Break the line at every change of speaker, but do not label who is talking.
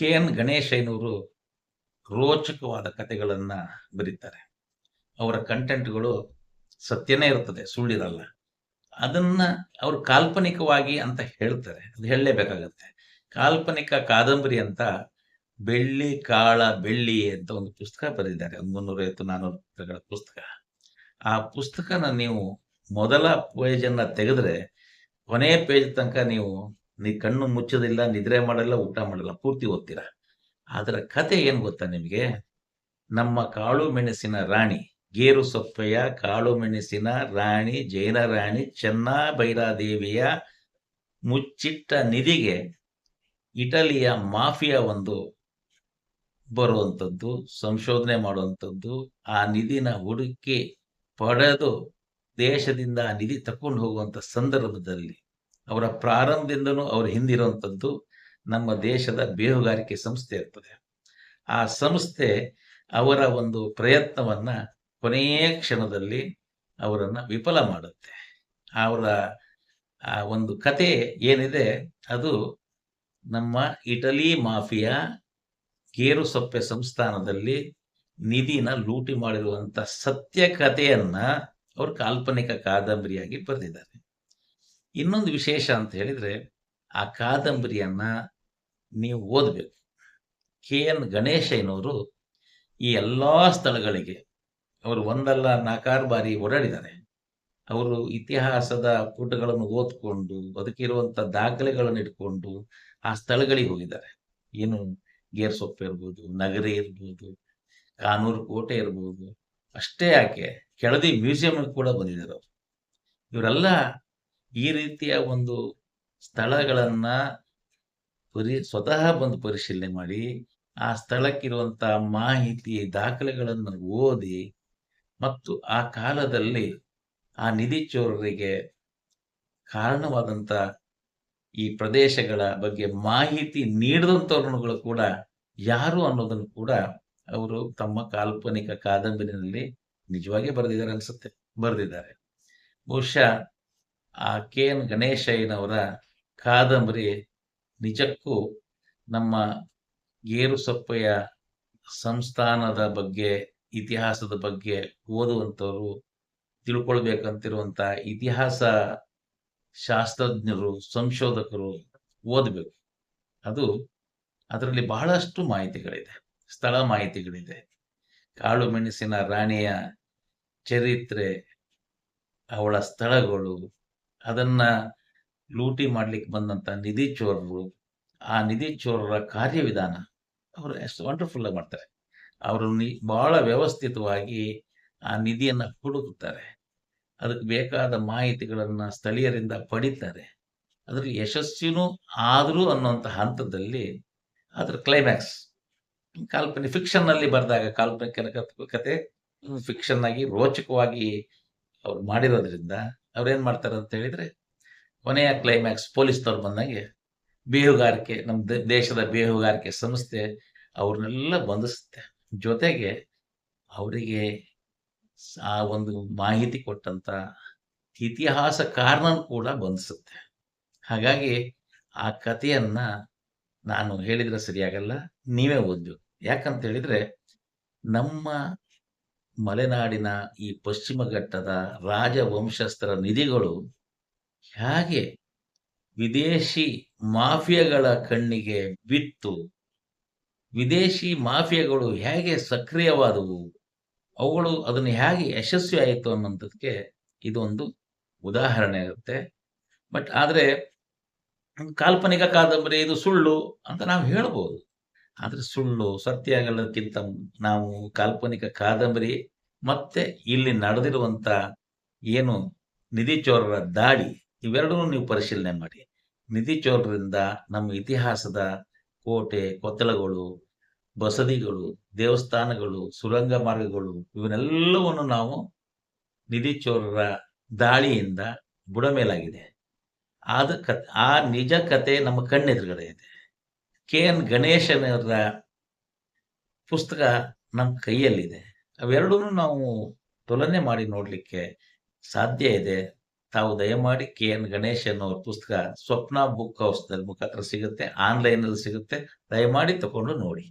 K N ಗಣೇಶಯ್ಯನವರು ರೋಚಕವಾದ ಕಥೆಗಳನ್ನು ಬರೀತಾರೆ. ಅವರ ಕಂಟೆಂಟ್ಗಳು ಸತ್ಯನೇ ಇರ್ತದೆ ಸುಳ್ಳಿರಲ್ಲ. ಅದನ್ನ ಅವರು ಕಾಲ್ಪನಿಕವಾಗಿ ಅಂತ ಹೇಳ್ತಾರೆ, ಅದು ಹೇಳಲೇಬೇಕಾಗತ್ತೆ. ಕಾಲ್ಪನಿಕ ಕಾದಂಬರಿ ಅಂತ ಬೆಳ್ಳಿ, ಕಾಳ, ಬೆಳ್ಳಿ ಅಂತ ಒಂದು ಪುಸ್ತಕ ಬರೆದಿದ್ದಾರೆ, ಒಂದು ಮುನ್ನೂರೈವತ್ತು ನಾನ್ನೂರು ಪುಸ್ತಕ. ಆ ಪುಸ್ತಕನ ನೀವು ಮೊದಲ ಪೇಜನ್ನ ತೆಗೆದ್ರೆ ಕೊನೆಯ ಪೇಜ್ ತನಕ ನೀವು ನೀ ಕಣ್ಣು ಮುಚ್ಚೋದಿಲ್ಲ, ನಿದ್ರೆ ಮಾಡಲ್ಲ, ಊಟ ಮಾಡಲ್ಲ, ಪೂರ್ತಿ ಓದ್ತೀರ? ಅದರ ಕತೆ ಏನು ಗೊತ್ತಾ ನಿಮಗೆ? ನಮ್ಮ ಕಾಳು ಮೆಣಸಿನ ರಾಣಿ, ಗೇರು ಸೊಪ್ಪೆಯ ಕಾಳು ಮೆಣಸಿನ ರಾಣಿ, ಜೈನ ರಾಣಿ, ಚೆನ್ನ ಭೈರಾದೇವಿಯ ಮುಚ್ಚಿಟ್ಟ ನಿಧಿಗೆ ಇಟಲಿಯ ಮಾಫಿಯಾ ಒಂದು ಬರುವಂಥದ್ದು ಸಂಶೋಧನೆ ಮಾಡುವಂಥದ್ದು ಆ ನಿಧಿನ ಹುಡುಕಿ ಪಡೆದು ದೇಶದಿಂದ ಆ ನಿಧಿ ತಕೊಂಡು ಹೋಗುವಂಥ ಸಂದರ್ಭದಲ್ಲಿ ಅವರ ಪ್ರಾರಂಭದಿಂದನೂ ಅವ್ರ ಹಿಂದಿರುವಂಥದ್ದು ನಮ್ಮ ದೇಶದ ಬೇಹುಗಾರಿಕೆ ಸಂಸ್ಥೆ ಇರ್ತದೆ. ಆ ಸಂಸ್ಥೆ ಅವರ ಒಂದು ಪ್ರಯತ್ನವನ್ನ ಕೊನೆಯ ಕ್ಷಣದಲ್ಲಿ ಅವರನ್ನು ವಿಫಲ ಮಾಡುತ್ತೆ. ಅವರ ಆ ಒಂದು ಕತೆ ಏನಿದೆ, ಅದು ನಮ್ಮ ಇಟಲಿ ಮಾಫಿಯಾ ಗೇರು ಸೊಪ್ಪೆ ಸಂಸ್ಥಾನದಲ್ಲಿ ನಿಧಿನ ಲೂಟಿ ಮಾಡಿರುವಂಥ ಸತ್ಯ ಕಥೆಯನ್ನು ಅವರು ಕಾಲ್ಪನಿಕ ಕಾದಂಬರಿಯಾಗಿ ಬರೆದಿದ್ದಾರೆ. ಇನ್ನೊಂದು ವಿಶೇಷ ಅಂತ ಹೇಳಿದ್ರೆ ಆ ಕಾದಂಬರಿಯನ್ನ ನೀವು ಓದಬೇಕು. ಕೆ. ಎನ್. ಗಣೇಶಯ್ಯನವರು ಈ ಎಲ್ಲಾ ಸ್ಥಳಗಳಿಗೆ, ಅವರು ಒಂದಲ್ಲ ನಾಲ್ಕಾರು ಬಾರಿ ಓಡಾಡಿದ್ದಾರೆ. ಅವರು ಇತಿಹಾಸದ ಪುಟಗಳನ್ನು ಓದ್ಕೊಂಡು, ಬದುಕಿರುವಂತ ದಾಖಲೆಗಳನ್ನು ಇಟ್ಕೊಂಡು ಆ ಸ್ಥಳಗಳಿಗೆ ಹೋಗಿದ್ದಾರೆ. ಏನು ಗೇರ್ ಸೊಪ್ಪು ಇರ್ಬೋದು, ನಗರಿ ಇರ್ಬೋದು, ಕಾನೂರು ಕೋಟೆ ಇರ್ಬೋದು, ಅಷ್ಟೇ ಯಾಕೆ, ಕೆಳದಿ ಮ್ಯೂಸಿಯಂ ಕೂಡ ಬಂದಿದ್ದಾರೆ ಅವರು. ಇವರೆಲ್ಲ ಈ ರೀತಿಯ ಒಂದು ಸ್ಥಳಗಳನ್ನ ಪರಿ, ಸ್ವತಃ ಬಂದು ಪರಿಶೀಲನೆ ಮಾಡಿ, ಆ ಸ್ಥಳಕ್ಕಿರುವಂತಹ ಮಾಹಿತಿ, ದಾಖಲೆಗಳನ್ನು ಓದಿ ಮತ್ತು ಆ ಕಾಲದಲ್ಲಿ ಆ ನಿಧಿ ಚೋರರಿಗೆ ಕಾರಣವಾದಂತ ಈ ಪ್ರದೇಶಗಳ ಬಗ್ಗೆ ಮಾಹಿತಿ ನೀಡಿದಂಥವ್ರುಗಳು ಕೂಡ ಯಾರು ಅನ್ನೋದನ್ನು ಕೂಡ ಅವರು ತಮ್ಮ ಕಾಲ್ಪನಿಕ ಕಾದಂಬರಿನಲ್ಲಿ ನಿಜವಾಗಿ ಬರೆದಿದ್ದಾರೆ ಅನ್ಸುತ್ತೆ, ಬರೆದಿದ್ದಾರೆ. ಬಹುಶಃ ಆ ಕೆ ಎನ್ ಗಣೇಶಯ್ಯನವರ ಕಾದಂಬರಿ ನಿಜಕ್ಕೂ ನಮ್ಮ ಗೇರು ಸೊಪ್ಪೆಯ ಸಂಸ್ಥಾನದ ಬಗ್ಗೆ, ಇತಿಹಾಸದ ಬಗ್ಗೆ ಓದುವಂಥವರು, ತಿಳ್ಕೊಳ್ಬೇಕಂತಿರುವಂಥ ಇತಿಹಾಸ ಶಾಸ್ತ್ರಜ್ಞರು, ಸಂಶೋಧಕರು ಓದಬೇಕು. ಅದು ಅದರಲ್ಲಿ ಬಹಳಷ್ಟು ಮಾಹಿತಿಗಳಿದೆ, ಸ್ಥಳ ಮಾಹಿತಿಗಳಿದೆ. ಕಾಳು ಮೆಣಸಿನ ರಾಣಿಯ ಚರಿತ್ರೆ, ಅವಳ ಸ್ಥಳಗಳು ಅದನ್ನ ಲೂಟಿ ಮಾಡ್ಲಿಕ್ಕೆ ಬಂದಂತ ನಿಧಿ ಚೋರರು, ಆ ನಿಧಿ ಚೋರರ ಕಾರ್ಯವಿಧಾನ ಅವರು ಎಷ್ಟು ವಂಡರ್ಫುಲ್ ಆಗಿ ಮಾಡ್ತಾರೆ. ಅವರು ನಿ, ಬಹಳ ವ್ಯವಸ್ಥಿತವಾಗಿ ಆ ನಿಧಿಯನ್ನು ಹುಡುಕುತ್ತಾರೆ ಅದಕ್ಕೆ ಬೇಕಾದ ಮಾಹಿತಿಗಳನ್ನು ಸ್ಥಳೀಯರಿಂದ ಪಡಿತಾರೆ. ಅದ್ರ ಯಶಸ್ಸಿನೂ ಆದರೂ ಅನ್ನುವಂಥ ಹಂತದಲ್ಲಿ ಅದರ ಕ್ಲೈಮ್ಯಾಕ್ಸ್ ಕಾಲ್ಪನಿಕ ಫಿಕ್ಷನ್ ಅಲ್ಲಿ ಬರೆದಾಗ ಕಾಲ್ಪನಿಕ ಕತೆ ಫಿಕ್ಷನ್ ಆಗಿ ರೋಚಕವಾಗಿ ಅವ್ರು ಮಾಡಿರೋದ್ರಿಂದ ಅವ್ರೇನ್ ಮಾಡ್ತಾರೆ ಅಂತ ಹೇಳಿದ್ರೆ, ಕೊನೆಯ ಕ್ಲೈಮ್ಯಾಕ್ಸ್ ಪೊಲೀಸ್ನವ್ರು ಬಂದಂಗೆ ಬೇಹುಗಾರಿಕೆ ನಮ್ಮ ದೇಶದ ಬೇಹುಗಾರಿಕೆ ಸಂಸ್ಥೆ ಅವ್ರನ್ನೆಲ್ಲ ಬಂಧಿಸುತ್ತೆ. ಜೊತೆಗೆ ಅವರಿಗೆ ಆ ಒಂದು ಮಾಹಿತಿ ಕೊಟ್ಟಂತ ಇತಿಹಾಸಕಾರನ ಕೂಡ ಬಂಧಿಸುತ್ತೆ. ಹಾಗಾಗಿ ಆ ಕಥೆಯನ್ನ ನಾನು ಹೇಳಿದ್ರೆ ಸರಿಯಾಗಲ್ಲ, ನೀವೇ ಓದ್ಬೇಕು. ಯಾಕಂತ ಹೇಳಿದ್ರೆ ನಮ್ಮ ಮಲೆನಾಡಿನ ಈ ಪಶ್ಚಿಮ ಘಟ್ಟದ ರಾಜವಂಶಸ್ಥರ ನಿಧಿಗಳು ಹೇಗೆ ವಿದೇಶಿ ಮಾಫಿಯಾಗಳ ಕಣ್ಣಿಗೆ ಬಿತ್ತು, ವಿದೇಶಿ ಮಾಫಿಯಾಗಳು ಹೇಗೆ ಸಕ್ರಿಯವಾದವು, ಅವುಗಳು ಅದನ್ನು ಹೇಗೆ ಯಶಸ್ವಿ ಆಯಿತು ಅನ್ನೋದಕ್ಕೆ ಇದೊಂದು ಉದಾಹರಣೆ ಆಗುತ್ತೆ. ಬಟ್ ಆದರೆ ಕಾಲ್ಪನಿಕ ಕಾದಂಬರಿ ಇದು ಸುಳ್ಳು ಅಂತ ನಾವು ಹೇಳ್ಬೋದು. ಆದ್ರೆ ಸುಳ್ಳು, ಸತ್ಯಗಳಕ್ಕಿಂತ ನಾವು ಕಾಲ್ಪನಿಕ ಕಾದಂಬರಿ, ಮತ್ತೆ ಇಲ್ಲಿ ನಡೆದಿರುವಂತ ಏನು ನಿಧಿ ಚೋರರ ದಾಳಿ ಇವೆರಡೂ ನೀವು ಪರಿಶೀಲನೆ ಮಾಡಿ. ನಿಧಿ ಚೋರರಿಂದ ನಮ್ಮ ಇತಿಹಾಸದ ಕೋಟೆ, ಕೊತ್ತಲಗಳು, ಬಸದಿಗಳು, ದೇವಸ್ಥಾನಗಳು, ಸುರಂಗ ಮಾರ್ಗಗಳು, ಇವನ್ನೆಲ್ಲವನ್ನು ನಾವು ನಿಧಿ ಚೋರರ ದಾಳಿಯಿಂದ ಬುಡಮೇಲಾಗಿದೆ. ಆದ ಆ ನಿಜ ಕತೆ ನಮ್ಮ ಕಣ್ಣೆದುರುಗಡೆ ಇದೆ. ಕೆ ಎನ್ ಗಣೇಶನವರ ಪುಸ್ತಕ ನಮ್ಮ ಕೈಯಲ್ಲಿದೆ. ಅವೆರಡೂ ನಾವು ತುಲನೆ ಮಾಡಿ ನೋಡಲಿಕ್ಕೆ ಸಾಧ್ಯ ಇದೆ. ತಾವು ದಯಮಾಡಿ ಕೆ ಎನ್ ಗಣೇಶ್ ಅನ್ನೋರ ಪುಸ್ತಕ ಸ್ವಪ್ನ ಬುಕ್ ಹೌಸ್ ಮುಖಾಂತರ ಸಿಗುತ್ತೆ ಆನ್ಲೈನ್ ಅಲ್ಲಿ ಸಿಗುತ್ತೆ. ದಯಮಾಡಿ ತಕೊಂಡು ನೋಡಿ.